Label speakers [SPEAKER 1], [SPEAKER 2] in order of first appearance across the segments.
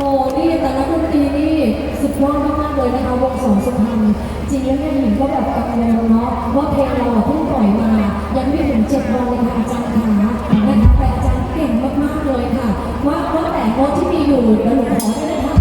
[SPEAKER 1] โหนี่แต่ละดนตรีนี่สุดยอดมากๆเลยนะคะวงสองสุพรรณจริงแล้วเนี่ยหญิงก็แบบกังวลเนาะว่าเพลงเราเพิ่งปล่อยมา ยังไม่ถึงเจ็ดวันเลยค่ะอาจารย์ขานะคะแต่อาจารย์เก่งมากๆเลยค่ะ ว่าว่าแต่โน้ตที่มีอยู่เดี๋ยวหนูขอได้ไหมคะ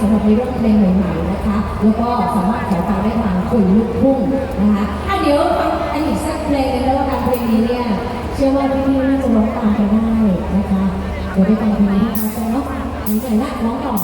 [SPEAKER 1] สำหรับในเรื่องเพลงใหม่ๆนะคะ แล้วก็สามารถขอฟังได้ทางคุยลูกทุ่งนะคะอะเดี๋ยวฟังอันอีกสักเพลงนึงแล้วกันเพลงนี้เนี่ยเชื่อว่าพี่ๆน่าจะร้องตามกันได้นะคะเดี๋ยวไปฟังเพลงนี้กันเนาะหายใจละร้องต่อ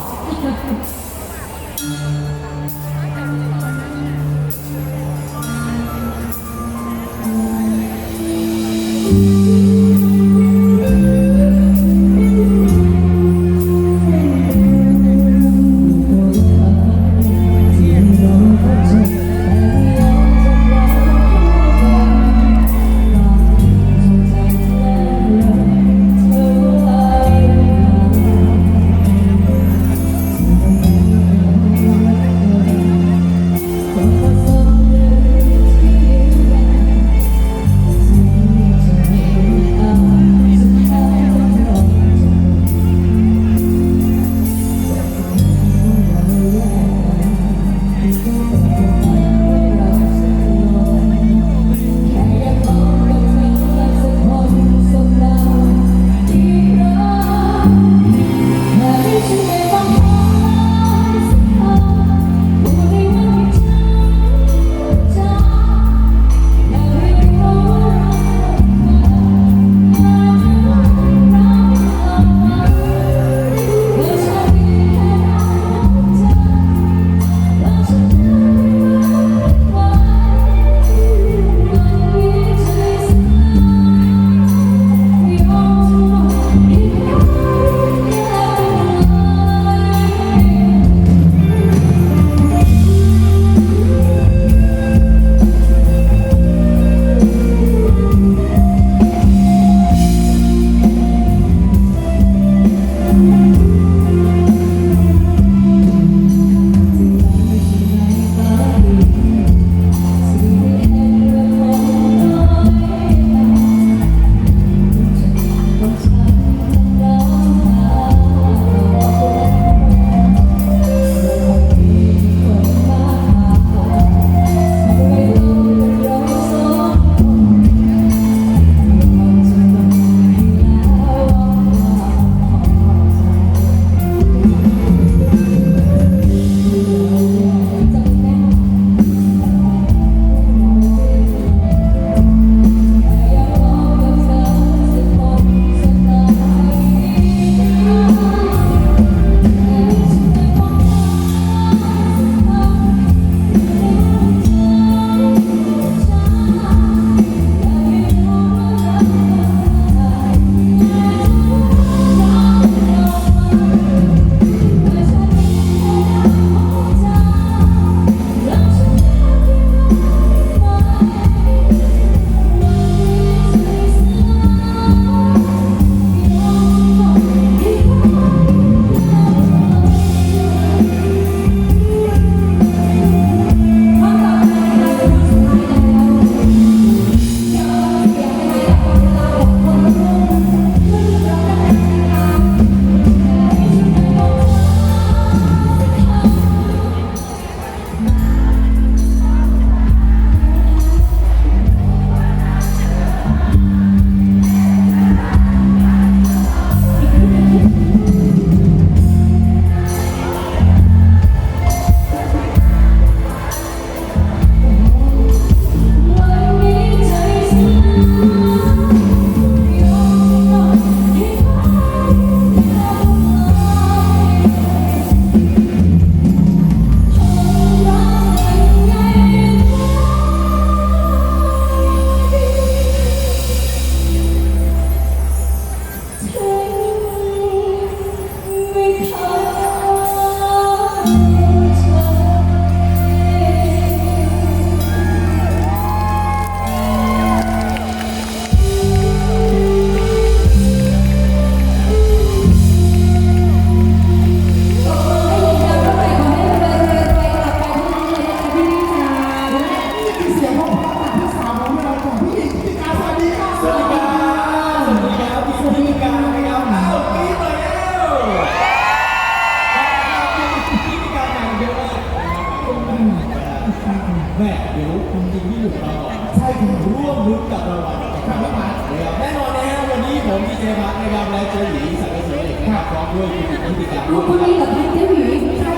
[SPEAKER 2] ร่วมรุ้
[SPEAKER 1] นกับเราง
[SPEAKER 2] วั
[SPEAKER 1] ล
[SPEAKER 2] กั
[SPEAKER 1] บทา
[SPEAKER 2] งวันแน่นอนนะฮะวันนี้ผมดีเจมัดนะครับและเจหยีสังเกตเสถียรพร้อมด้วยคุณผู้ติดตาม คุณมีกับพี่เจ๊หมี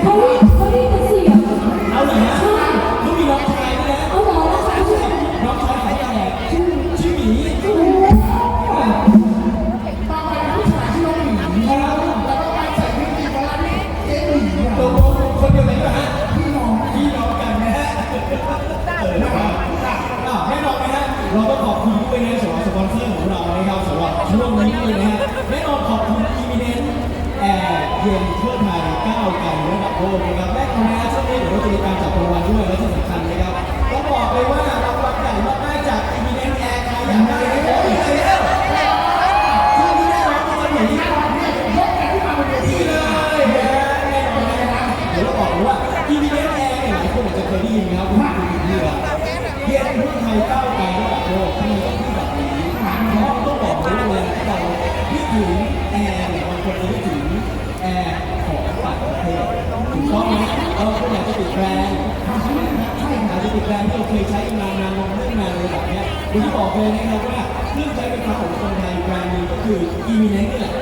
[SPEAKER 2] เขาเขาเรียกกันสิ แบรนด์ที่เราเคยใช้มานานๆเรื่องนานเลยแบบเนี้ยผมจะบอกเลยนะครับว่าเครื่องใช้ไฟฟ้าของคนไทยแบรนด์หนึงก็คือ e m i n e n t นี่แหละ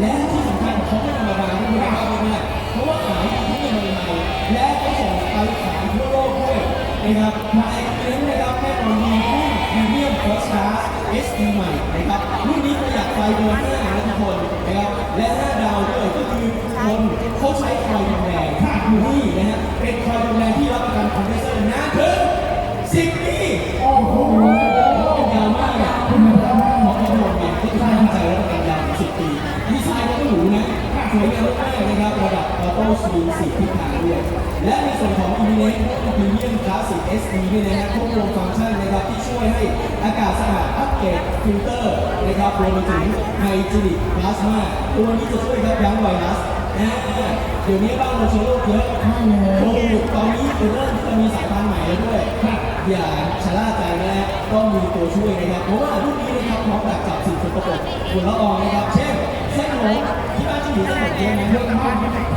[SPEAKER 2] และที่สำคัญเขาไม่ธรรมดาที่คุณภาพมากๆเพราะว่าขายที่เมืองไทยและก็ส่งไปขายทั่วโลกด้วยนะครับมาไอเอ็นนะครับแน่นอนมีรุ่น Premium First Class SD ใหม่นะครับรุ่นนี้ประหยัดไฟเกินห้านะทุกคนนะครับและห้าดาวด้วยก็คือคนเขาใช้คอยดูแลนี่นะฮะเป็นคอยดูแลที่ ดับออโต้สวิงสี่ทิศทางด้วย และในส่วนของ e m i n e n t Premium Classic SD เนี่ยนะฮะควบรวมฟังก์ชันนะครับที่ช่วยให้อากาศสะอาดอัปเกรดฟิลเตอร์นะครับรวมไปถึงไฮจีนิกพลาสมาตัวนี้จะช่วยยับยั้งไวรัสนะฮะเดี๋ยวนี้บ้านเราเชื้อโรคเยอะโควิดตอนนี้เริ่มจะมีสายพันธุ์ใหม่แล้วด้วยอย่าชะล่าใจนะฮะต้องมีตัวช่วยนะครับ เพราะว่ารุ่นนี้นะครับพร้อมดักจับสิ่งสกปรกฝุ่นละอองนะครับ เช่นเส้นผมที่บ้านจะมีเส้นผมเยอะไหมเยอะมาก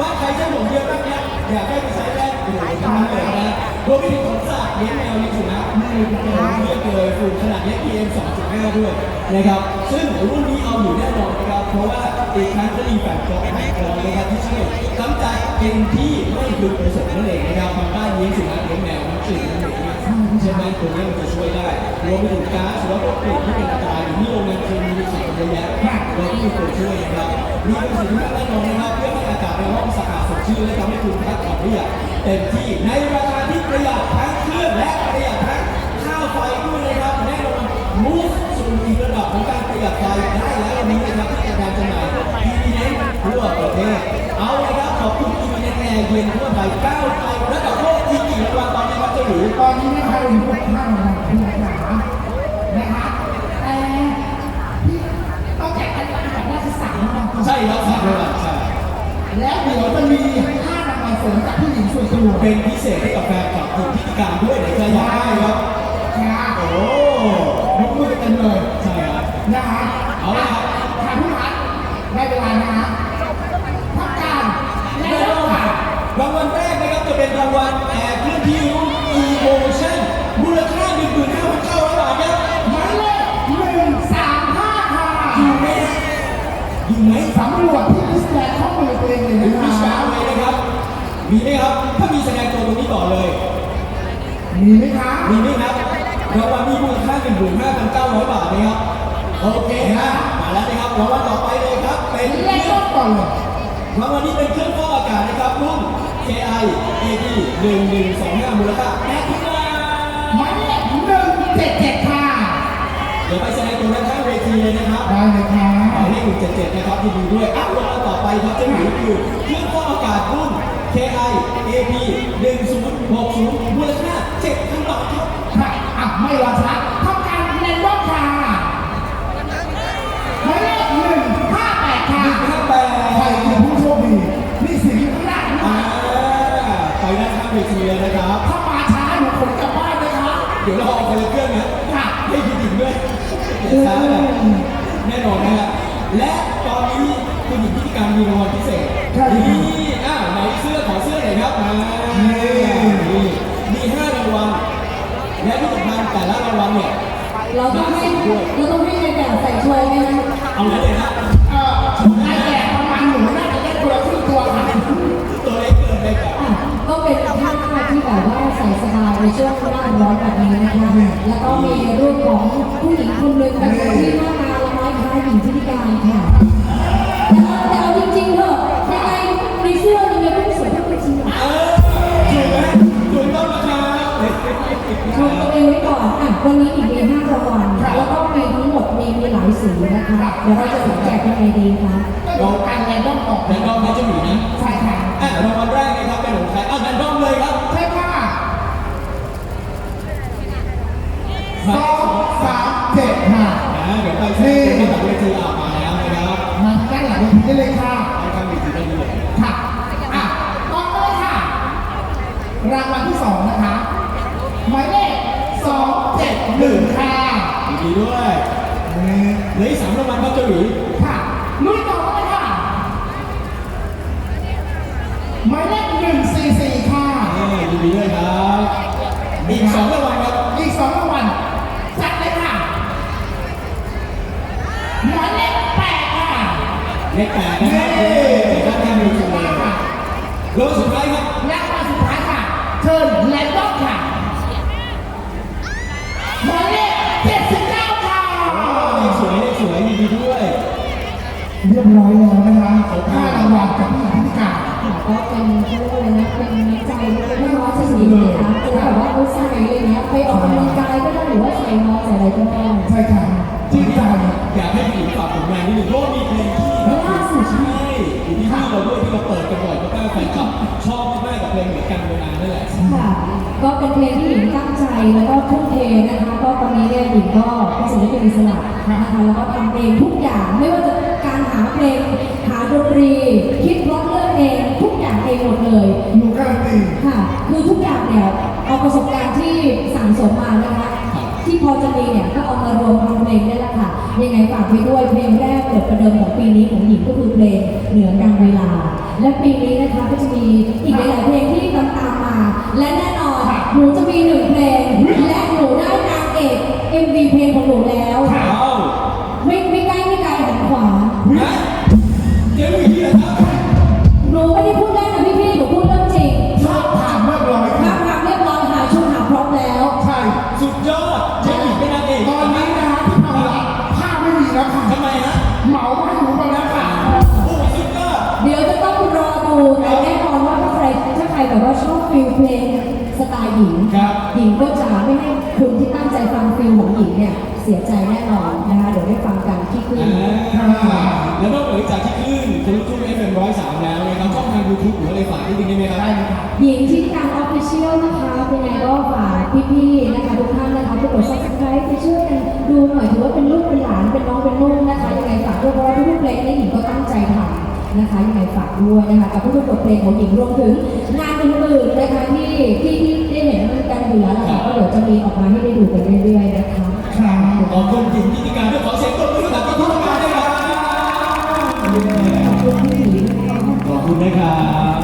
[SPEAKER 2] ว่าใครเส้นผมเยอะบ้างเนี่ยอยากได้ไปใช้แว่นโอ้โหทำเลยนะรวมไปถึงขนสัตว์เลี้ยงแมวเลี้ยงสุนัขไม่เรียกเลยฝุ่นขนาดเล็ก PM 2.5 ด้วยนะครับ ซึ่งรุ่นนี้เอาอยู่แน่นอนนะครับ เพราะว่าอีกครั้งก็มีแฝงกรองแฝงกรองนะครับที่ช่วยกำจัดกลิ่นที่ไม่พึงประสงค์นั่นเองนะครับบางบ้านเลี้ยงสุนัขเลี้ยงแมวมันกลิ่นมันเหม็นมากใช่ไหมตัวนี้มันจะช่วยได้รวมไปถึงก๊าซหรือว่าพวกลิ่นที่เป็นอันตรายอยู่ที่โรงงานเคมีมีสิ่งเยอะแยะเราก็มีตัวช่วยนะครับมีประสิทธิภาพแน่นอนนะครับเพื่อให้อากาศในห้องสะอาดสดชื่นและทำให้คุณพักผ่อนได้อย่างเต็มที่ในราคาที่ประหยัดทั้งเครื่องและประหยัดทั้งค่าไฟด้วยนะครับแน่นอนมูฟสู่อีกระดับของการประหยัดไฟได้แล้ววันนี้นะครับที่จะการจำหน่ายทีวีเน้นทั่วประเทศเอาเลยครับขอบคุณทีวีเน้นแอร์เย็นทั่วไทยก้าวไประดับโลกอีกกี่รางวัลตอนนี้ครับเจ้าหนู
[SPEAKER 3] ตอนนี้นะคะเราอยู่ที่ห้างของคุณขานะคะแต่ที่ต้องแจกกันแบบว่าคือสามรางวัล
[SPEAKER 2] ใช่ครับสามรางวัล
[SPEAKER 3] แล้วเดี๋ยวจะมีห้ารางวัลเสริมจากผู้หญิงส่วนตัว
[SPEAKER 2] เป็นพิเศษให้กับแฟนคลับทีมพิธีการด้วยเดี๋ยวจะอยากได้ครับ
[SPEAKER 3] ค่ะ
[SPEAKER 2] โอ้
[SPEAKER 3] ยกมือกันเลย
[SPEAKER 2] ใช่ครับ
[SPEAKER 3] นะคะ
[SPEAKER 2] เอาละครับ
[SPEAKER 3] ทางผู้พันได้เวลานะคะพักการและเริ่มค่ะ
[SPEAKER 2] รางวัลแรกนะครับจะเป็นรางวัลแอร์เคลื่อนที่รุ่น Emotion มูลค่า15,900บาทครับ
[SPEAKER 3] หมายเลขหนึ่งสามห้าค่ะ
[SPEAKER 2] อยู่ไหมฮะอยู่ไหม
[SPEAKER 3] สำรวจที่ มี
[SPEAKER 2] ไหมครับ ถ้ามีแสดงตัวตรงนี้ก่อนเลย
[SPEAKER 3] มีไหมคะ
[SPEAKER 2] มีไหมครับรางวัลมีมูลค่า15,900บาทนะครับ โอเคฮะมาแล้วนะครับรางวัลต่อไปเลยครับ เป็น
[SPEAKER 3] เลขต้นก่อนเลย
[SPEAKER 2] รางวัลนี้เป็นเครื่องฟอกอากาศนะครับรุ่น KI AD 1125มูลค่า8,000บาท
[SPEAKER 3] หมายเลขหนึ่งเจ็ดเจ็ดค่ะ
[SPEAKER 2] เดี๋ยวไปแสดงตัวด้านข้างเวทีเลยนะครับ
[SPEAKER 3] ได้เลยค่ะ
[SPEAKER 2] หมายเลข177นะครับยินดีด้วยอะรางวัลต่อไปครับเจะหนูคือเครื่องฟอกอากาศรุ่น KI AP 1060มูลค่า7,000บาทครับ
[SPEAKER 3] ค่ะอะไม่รอช้าทำการเล่นรอบค่ะหมายเลขหนึ่งห้าแปดค่ะ
[SPEAKER 2] 158
[SPEAKER 3] ใครคือผู้โชคดีนี่สิ่งที่ข้างหน้า
[SPEAKER 2] อ่าไปด้านข้างเวทีเลยนะครับ
[SPEAKER 3] ถ้ามาช้าหนูขนกลับบ้านนะคะ
[SPEAKER 2] เดี๋ยวเราเอ เอาเลยนะเออไอแก่ประมาณหนูน่าจะได้ตัวครึ่งตัวครัตัวเล็ก
[SPEAKER 1] เกินไปก่นก็เป็นท่าที่แบบว่าใส่
[SPEAKER 2] สบาย
[SPEAKER 3] ใน
[SPEAKER 1] ช่วงหน้ร้อนแบบนี้นะคะแล้ก็มีรูปของผู้หญิงคนหนึ่งแต่น่หน้าตละไม้คล้ายหญิงที่พิการแต่เอาจริงๆเถอะยังไงในเสื้อยังไงก็สวยทั้งเป็นจริง
[SPEAKER 2] ถูกไหมถูกต้องนะครับ
[SPEAKER 1] ถูตัวเองไว้ก่อนอะวันนี้อีก นะคะ เดี๋ยวเราจะแจกยังไงดีคะ
[SPEAKER 3] ก็ดูการแรนดอมออก
[SPEAKER 2] แรนดอมนะเจ้าหมีนะ
[SPEAKER 3] ใช่ค่ะ
[SPEAKER 2] อะรางวัลแรกนะครับเป็นของใครอ้าวแรนดอมเลยครับ
[SPEAKER 3] ใช่ค่ะสองสามเจ็ดค่ะ
[SPEAKER 2] อ่าเดี๋ยวไปเช็คที่หลังเวทีอะมาแล้วนะครับ
[SPEAKER 3] มาทางด้านหลังเวทีได้เลยค่ะ
[SPEAKER 2] ให้ทางเวทีได้เลย
[SPEAKER 3] ค่ะ อะต่อไปเลยค่ะ รางวัลที่สองนะคะ หมายเลขสองเจ็ดหนึ่งค่ะ
[SPEAKER 2] ยินดีด้วย เหลืออีกสามรางวัลครับเจ้าหมี
[SPEAKER 3] ค่ะลุยต่อไปเลยค่ะหมายเลขหนึ่งสี่สี่ค่ะ
[SPEAKER 2] อ่ายินดีด้วยครับอีกสองรางวัลครับ
[SPEAKER 3] อีกสองรางวัลจัดเลยค่ะหมายเลขแปดค่ะ
[SPEAKER 2] เลขแปดนะครับเย้ด้านข้างเวทีเลย
[SPEAKER 3] ค่ะ
[SPEAKER 2] รางวัลสุดท้ายครับ
[SPEAKER 3] และมาสุดท้ายค่ะเชิญแลนด์ด็อกค่ะ หมายเลขเจ็ดสิบเก้าค่ะ
[SPEAKER 2] เลขสวยเลขสวยยินดีด้วย
[SPEAKER 3] เรียบร้อยแล้วนะคะห้ารางวัลกับพี่พิธิการ
[SPEAKER 1] ค่ะก็เป็นเขาเรียกอะไรนะเป็นน้ำใจไม่ร้อนจะสีนะคะคือแบบว่าเขาใส่อะไรเงี้ยไปออกกำลังกายก็ได้หรือว่าใส่นอนใส่อะไรก็ได้
[SPEAKER 3] ใช่ค่ะจริงใจ
[SPEAKER 2] อยากให้ผู้หญิงฝากผลงานนิดหนึ่งเพราะว่ามีเพลงที่แบบ
[SPEAKER 1] ล่าสุด
[SPEAKER 2] ใช่อยู่ที่ที่เราด้วยที่เราเปิดกันบ่อยมากๆแฟนคลับชอบมากๆกับเพลงเหมือนกันเวลานั่นแหละ
[SPEAKER 1] ค่ะก็เป็นเพลงที่หญิงตั้งใจแล้วก็ทุ่มเทนะคะ ก็ตอนนี้เนี่ยหญิงก็เป็นศิลปินอิสระนะคะแล้วก็ทำเองทุกอย่างไม่ว่าจะการหาเพลงหาดนตรี คิดร้องเลือกเองทุกอย่างเองหมดเลย
[SPEAKER 3] หนูการันตี
[SPEAKER 1] ค่ะ คือทุกอย่างเนี่ยเอาประสบการณ์ที่สั่งสมมานะคะ ที่พอจะมีเนี่ยก็เอามารวมทำเพลงนี่แหละค่ะ ยังไงฝากไปด้วยเพลงแรกเปิดประเดิมของปีนี้ของหญิงก็คือเพลงเหนือการเวลา และปีนี้นะคะก็จะมีอีกหลายๆเพลงที่ตามตามๆมา และแน่นอนหนูจะมีหนึ่งเพลงและหนูได้นางเอก MV เพลงของหนูแล้ว
[SPEAKER 2] ว้าว
[SPEAKER 1] ไม่ไม่ หญิง
[SPEAKER 2] ครับ
[SPEAKER 1] หญิงก็จะไม่ให้คุณที่ตั้งใจฟังฟิลของหญิงเนี่ยเสียใจแน่นอนนะคะเดี๋ยวได้ฟังกันที่คลื่น
[SPEAKER 2] อ่าแล้วนอกเหนือจากที่คลื่นคุณลูกทุ่งเอฟเอ็มร้อยสามแล้วนะครับช่องทางยูทูบหรืออะไรฝากนิดนึงได้ไหมครับ
[SPEAKER 3] ได้เลยค่ะ
[SPEAKER 1] หญิงที่การออฟฟิเชียลนะคะเป็นไงก็ฝากพี่ๆนะคะทุกท่านนะคะทุกคน subscribe ไปช่วยกันดูหน่อยถือว่าเป็นลูกเป็นหลานเป็นน้องเป็นนุ่งนะคะยังไงฝากด้วยเพราะว่าทุกๆเพลงนี้หญิงก็ตั้งใจทำนะคะยังไงฝากด้วยนะคะกับทุกๆบทเพลงของหญิงรวมถึงงานอื่นๆนะคะที่ที่ที่ได้เห็น กันอยู่แล้วนะคะก็เดี๋ยวจะมีออกมาให้ได้ดูกันเรื่อยๆนะคะ
[SPEAKER 3] ครับ
[SPEAKER 2] ขอบคุณหญิงกิติการด้วยขอเสียงปรบมือให้กับพี่ทุกท่านด้วยครับ
[SPEAKER 1] ขอบคุณพี่หญิงนะคะ
[SPEAKER 2] ขอบคุณนะครับ